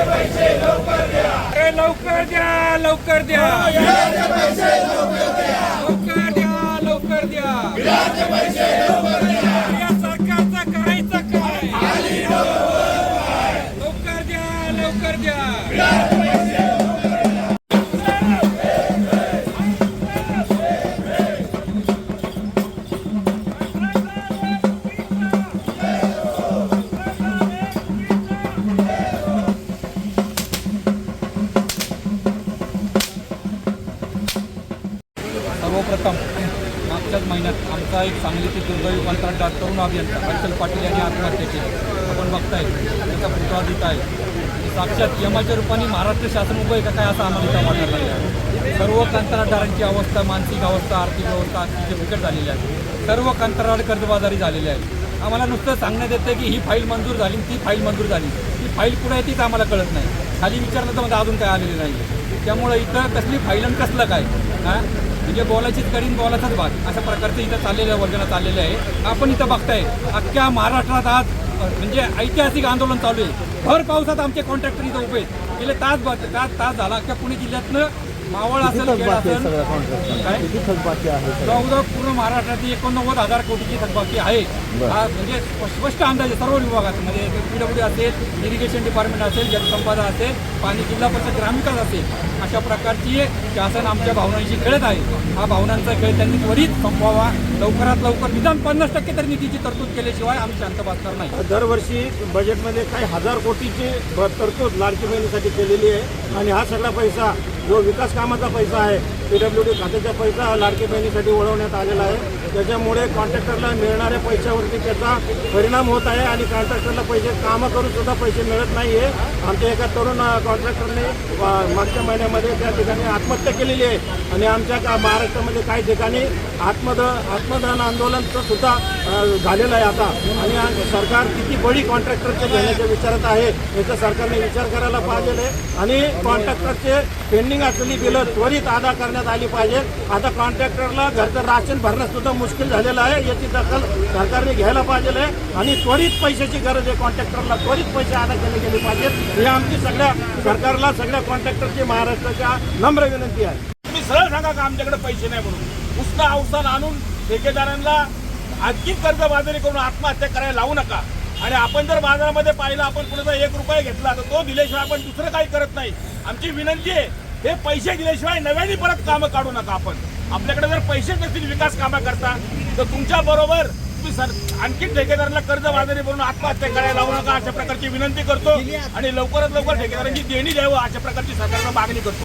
अरे लवकर द्या लवकर द्या. लवकर द्या लवकर द्या. या सरकारचं करायचं काय? लवकर द्या लवकर द्या. सर्वप्रथम मागच्याच महिन्यात आमचा एक सांगलीचे दुर्दैवी कंत्राटदार तरुण अभियंता हर्षल पाटील यांनी आत्महत्या केली. आपण बघताय त्याचा पुतळा आहे. साक्षात यमाच्या रूपाने महाराष्ट्र शासन उभं आहे का काय असं आम्हाला इथं वाटायला लागलं आहे. सर्व कंत्राटदारांची अवस्था मानसिक अवस्था आर्थिक अवस्था अतिशय बिकट झालेली आहे. सर्व कंत्राट कर्जबाजारी झालेले आहे आम्हाला नुसतं सांगण्यात येतं की ही फाईल मंजूर झाली ती फाईल मंजूर झाली. ती फाईल कुठं आहे तीच आम्हाला कळत नाही. खाली विचारलं तर मध्ये अजून काय आलेलं नाही त्यामुळं इथं कसली फाईल आणि कसलं काय? हां? म्हणजे बॉलाचीच करीन बॉलाचाच भाग अशा प्रकारचं इथं चाललेलं वर्जना चाललेलं आहे. आपण इथं बघताय अख्ख्या महाराष्ट्रात आज म्हणजे ऐतिहासिक आंदोलन चालू आहे. भर पावसात आमचे कॉन्ट्रॅक्टर इथं उभे आहेत. गेले तास तास तास झाला अख्ख्या पुणे जिल्ह्यातनं मावळ असेल खेड असेल काय? बाकी आहे जवळजवळ पूर्ण महाराष्ट्रात एकोणनव्वद हजार कोटीची थकबाकी आहे. हा म्हणजे स्प- स्पष्ट अंदाज आहे सर्व विभागात. म्हणजे पीडब्ल्यू असेल इरिगेशन डिपार्टमेंट असेल जलसंपदा असेल पाणी जिल्हा परिषद ग्रामविकास असेल अशा प्रकारची शासन आमच्या भावनांशी खेळत आहे. हा भावनांचा खेळ त्यांनी त्वरित संपवावा. लवकरात लवकर निदान पन्नास टक्के तरी निधीची तरतूद केल्याशिवाय आम्ही शांत बसणार नाही. दरवर्षी बजेटमध्ये काही हजार कोटीची तरतूद लाडकी बहिणीसाठी केलेली आहे. आणि हा सगळा पैसा जो विकास कामाचा पैसा आहे पीडब्ल्यू डी खात्याचा पैसा हा लाडकी बहिणीसाठी वळवण्यात आलेला आहे. त्याच्यामुळे कॉन्ट्रॅक्टरला मिळणाऱ्या पैशावरती त्याचा परिणाम होत आहे आणि कॉन्ट्रॅक्टरला पैसे कामं करून सुद्धा पैसे मिळत नाही आहे आमच्या एका तरुण कॉन्ट्रॅक्टरने मागच्या महिन्यामध्ये त्या ठिकाणी आत्महत्या केलेली आहे. आणि आमच्या का महाराष्ट्रामध्ये काही ठिकाणी आत्मद आत्मदान आंदोलनचं सुद्धा झालेलं आहे आता. आणि सरकार किती बळी कॉन्ट्रॅक्टरचे घेण्याच्या विचारात आहे याचा सरकारने विचार करायला पाहिजे आणि कॉन्ट्रॅक्टरचे पेंडिंग असलेली बिलं त्वरित अदा करण्यात आली पाहिजे. आता कॉन्ट्रॅक्टरला घरचं राशन भरणं सुद्धा मुश्किल झालेलं आहे. याची दखल सरकारने घ्यायला पाहिजे आहे. आणि त्वरित पैशाची गरज आहे कॉन्ट्रॅक्टरला त्वरित पैसे अदा केले गेले पाहिजेत. ही आमची सगळ्या सरकारला सगळ्या कॉन्ट्रॅक्टरची महाराष्ट्राच्या नम्र विनंती आहे. तुम्ही सरळ सांगा का आमच्याकडे पैसे नाही म्हणून? उसना अवसान आणून ठेकेदारांना आणखी कर्जबाजारी करून आत्महत्या करायला लावू नका. आणि आपण जर बाजारामध्ये पाहिलं आपण कुणाचा एक रुपया घेतला तर तो दिल्याशिवाय आपण दुसरं काही करत नाही. आमची विनंती आहे हे पैसे दिल्याशिवाय नव्याने परत कामं काढू नका आपण. आपल्याकडे जर पैसे नसतील विकास कामं करता तर तुमच्या बरोबर तुम्ही सर आणखी ठेकेदारांना कर्जबाजारी बनवून आत्महत्या करायला लावू नका अशा प्रकारची विनंती करतो आणि लवकरात लवकर ठेकेदारांची देणी द्यावं अशा प्रकारची सरकारला मागणी करतो.